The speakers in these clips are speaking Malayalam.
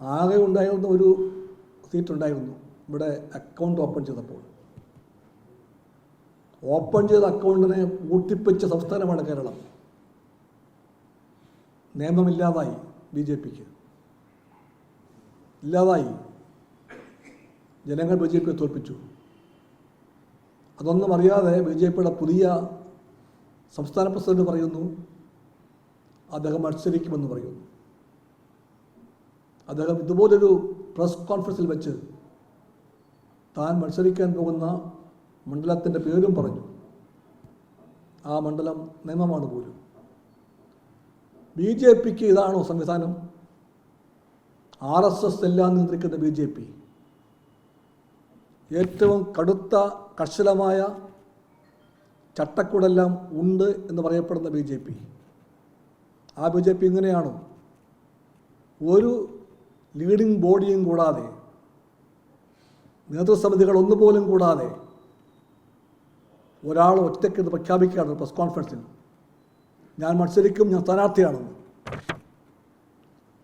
ആകെ ഉണ്ടായിരുന്ന ഒരു സീറ്റ് ഉണ്ടായിരുന്നു. ഇവിടെ അക്കൗണ്ട് ഓപ്പൺ ചെയ്തപ്പോൾ. ഓപ്പൺ ചെയ്ത അക്കൗണ്ടിനെ പൂട്ടിപ്പിച്ച സംസ്ഥാനമാണ് കേരളം. നിയമമില്ലാതായി ബി ജെ പിക്ക്. ഇല്ലാതായി. ജനങ്ങൾ ബി ജെ പിയെ തോൽപ്പിച്ചു. അതൊന്നും അറിയാതെ ബി ജെ പിയുടെ പുതിയ സംസ്ഥാന പ്രസിഡന്റ് പറയുന്നു. അദ്ദേഹം മത്സരിക്കുമെന്ന് പറയുന്നു. അദ്ദേഹം ഇതുപോലൊരു പ്രസ് കോൺഫറൻസിൽ വെച്ച് താൻ മത്സരിക്കാൻ പോകുന്ന മണ്ഡലത്തിന്റെ പേരും പറഞ്ഞു. ആ മണ്ഡലം നിയമമാണ് പോലും. ബി ജെ പിക്ക് ഇതാണോ സംവിധാനം? ആർ എസ് എസ് എല്ലാം നിയന്ത്രിക്കുന്ന ബി ജെ പി. ഏറ്റവും കടുത്ത കർശനമായ ചട്ടക്കൂടെല്ലാം ഉണ്ട് എന്ന് പറയപ്പെടുന്ന ബി ജെ പി. ആ ബി ജെ പി ഇങ്ങനെയാണോ ഒരു ലീഡിംഗ് ബോഡിയും കൂടാതെ നേതൃസമിതികൾ ഒന്നുപോലും കൂടാതെ ഒരാൾ ഒറ്റയ്ക്ക് ഇത് പ്രഖ്യാപിക്കുകയാണ് പ്രസ് കോൺഫറൻസിൽ ഞാൻ മത്സരിക്കും ഞാൻ സ്ഥാനാർത്ഥിയാണെന്ന്.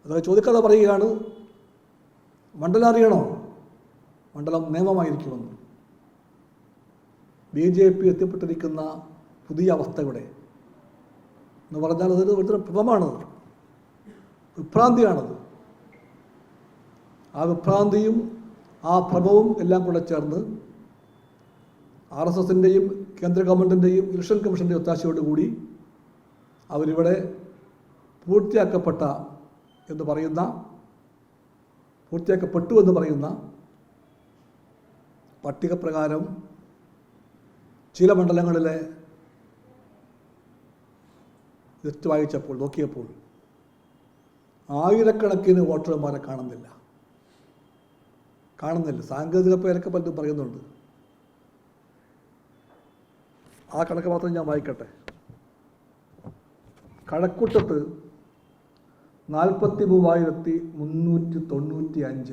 അതായത് ചോദിക്കാതെ പറയുകയാണ് മണ്ഡലം അറിയണോ? മണ്ഡലം നിയമമായിരിക്കുമെന്ന്. ബി ജെ പി എത്തിപ്പെട്ടിരിക്കുന്ന പുതിയ അവസ്ഥയുടെ എന്ന് പറഞ്ഞാൽ അതൊരു വലിയൊരു ഭ്രമമാണത് വിഭ്രാന്തിയാണത്. ആ വിഭ്രാന്തിയും ആ ഭ്രമവും എല്ലാം കൂടെ ചേർന്ന് ആർ എസ് എസിന്റെയും കേന്ദ്ര ഗവൺമെന്റിന്റെയും ഇലക്ഷൻ കമ്മീഷന്റെ ഒത്താശയോടുകൂടി അവരിവിടെ പൂർത്തിയാക്കപ്പെട്ട എന്ന് പറയുന്ന പൂർത്തിയാക്കപ്പെട്ടു എന്ന് പറയുന്ന പട്ടിക പ്രകാരം ചില മണ്ഡലങ്ങളിലെ ലിസ്റ്റ് വായിച്ചപ്പോൾ നോക്കിയപ്പോൾ ആയിരക്കണക്കിന് വോട്ടർമാരെ കാണുന്നില്ല. കാണുന്നില്ല. സാങ്കേതിക പേരൊക്കെ പലതും പറയുന്നുണ്ട്. ആ കണക്ക് മാത്രം ഞാൻ വായിക്കട്ടെ. കഴക്കൂട്ടത്ത് നാൽപ്പത്തി മൂവായിരത്തി മുന്നൂറ്റി തൊണ്ണൂറ്റി അഞ്ച്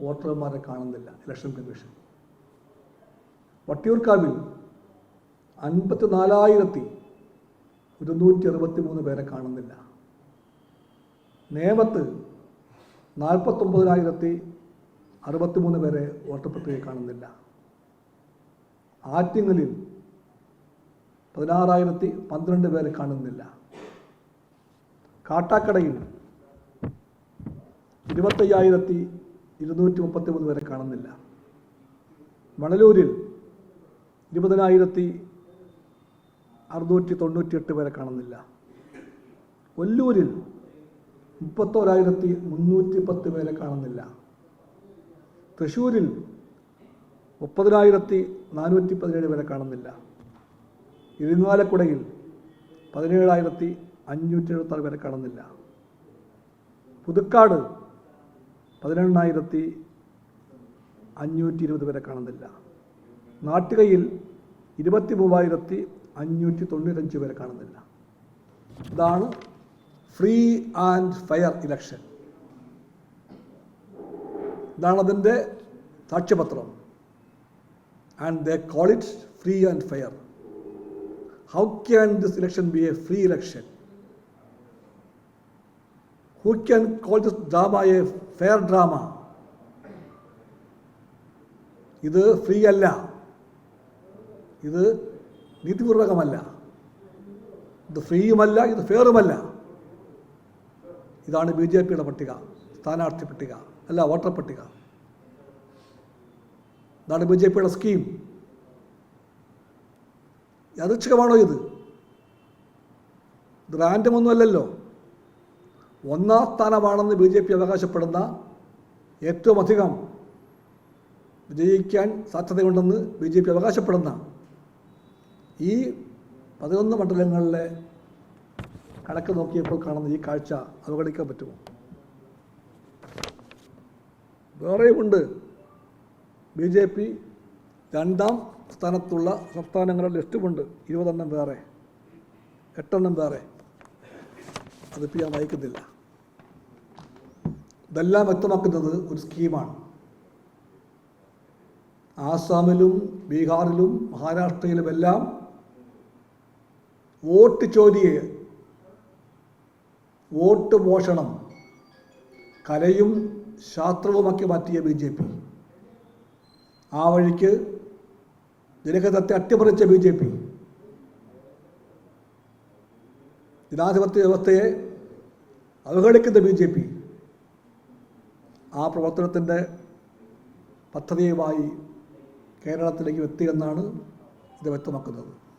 വോട്ടർമാരെ കാണുന്നില്ല. Election commission. വട്ടിയൂർക്കാവിൽ അൻപത്തി നാലായിരത്തി ഇരുന്നൂറ്റി അറുപത്തി മൂന്ന് പേരെ കാണുന്നില്ല. നേമത്ത് നാൽപ്പത്തൊമ്പതിനായിരത്തി അറുപത്തി മൂന്ന് പേരെ വോട്ടർ പട്ടികയിൽ കാണുന്നില്ല. ആറ്റിങ്ങലിൽ പതിനാറായിരത്തി പന്ത്രണ്ട് പേരെ കാണുന്നില്ല. കാട്ടാക്കടയിൽ ഇരുപത്തയ്യായിരത്തി ഇരുന്നൂറ്റി മുപ്പത്തി മൂന്ന് പേരെ കാണുന്നില്ല. മണലൂരിൽ ഇരുപതിനായിരത്തി അറുന്നൂറ്റി തൊണ്ണൂറ്റിയെട്ട് പേരെ കാണുന്നില്ല. ഒല്ലൂരിൽ മുപ്പത്തോരായിരത്തി മുന്നൂറ്റി പത്ത് പേരെ കാണുന്നില്ല. തൃശ്ശൂരിൽ മുപ്പതിനായിരത്തി നാനൂറ്റി പതിനേഴ് പേരെ കാണുന്നില്ല. ഇരുന്നാലക്കുടയിൽ പതിനേഴായിരത്തി അഞ്ഞൂറ്റി എഴുപത്താറ് പേരെ കാണുന്നില്ല. പുതുക്കാട് പതിനെണ്ണായിരത്തി അഞ്ഞൂറ്റി ഇരുപത് പേരെ കാണുന്നില്ല. നാട്ടികയിൽ ഇരുപത്തി മൂവായിരത്തി അഞ്ഞൂറ്റി തൊണ്ണൂറ്റഞ്ച് പേരെ കാണുന്നില്ല. ഇതാണ് ഫ്രീ ആൻഡ് ഫയർ ഇലക്ഷൻ ഇതാണ് അതിന്റെ സാക്ഷ്യപത്രം. And they call it free and fair how can this election be a free election who can call this drama a fair drama ഇത് ഫ്രീ അല്ല. ഇത് നീതിപൂർവകമല്ല. ഇത് ഫ്രീയുമല്ല ഇത് ഫെയറുമല്ല ഇതാണ് ബി ജെ പിയുടെ പട്ടിക സ്ഥാനാർത്ഥി പട്ടിക അല്ല വോട്ടർ പട്ടിക. ഇതാണ് ബി ജെ പിയുടെ സ്കീം യാദൃച്ഛികമാണോ ഇത്? ഇത് റാൻഡം ഒന്നുമല്ലല്ലോ ഒന്നാം സ്ഥാനമാണെന്ന് ബി ജെ പി അവകാശപ്പെടുന്ന ഏറ്റവും അധികം വിജയിക്കാൻ സാധ്യതയുണ്ടെന്ന് ബി ജെ പി അവകാശപ്പെടുന്ന ഈ പതിനൊന്ന് മണ്ഡലങ്ങളിലെ കണക്ക് നോക്കിയപ്പോൾ കാണുന്ന ഈ കാഴ്ച അവഗണിക്കാൻ പറ്റുമോ? വേറെയുമുണ്ട്. ബി ജെ പി രണ്ടാം സ്ഥാനത്തുള്ള സംസ്ഥാനങ്ങളുടെ ലിസ്റ്റുമുണ്ട്. ഇരുപതെണ്ണം വേറെ. എട്ടെണ്ണം വേറെ. അതിപ്പോൾ ഞാൻ വായിക്കുന്നില്ല. ഇതെല്ലാം വ്യക്തമാക്കുന്നത് ഒരു സ്കീമാണ്. ആസാമിലും ബീഹാറിലും മഹാരാഷ്ട്രയിലുമെല്ലാം വോട്ട് ചോരിയെ വോട്ട് മോഷണം കലയും ശാസ്ത്രവുമാക്കി മാറ്റിയ ബി ജെ പി. ആ വഴിക്ക് ജനഹിതത്തെ അട്ടിമറിച്ച ബി ജെ പി. ജനാധിപത്യ വ്യവസ്ഥയെ അവഹേളിക്കുന്ന ബി ജെ പി. ആ പ്രവർത്തനത്തിന്റെ പദ്ധതിയുമായി കേരളത്തിലേക്ക് എത്തിയെന്നാണ് ഇത് വ്യക്തമാക്കുന്നത്.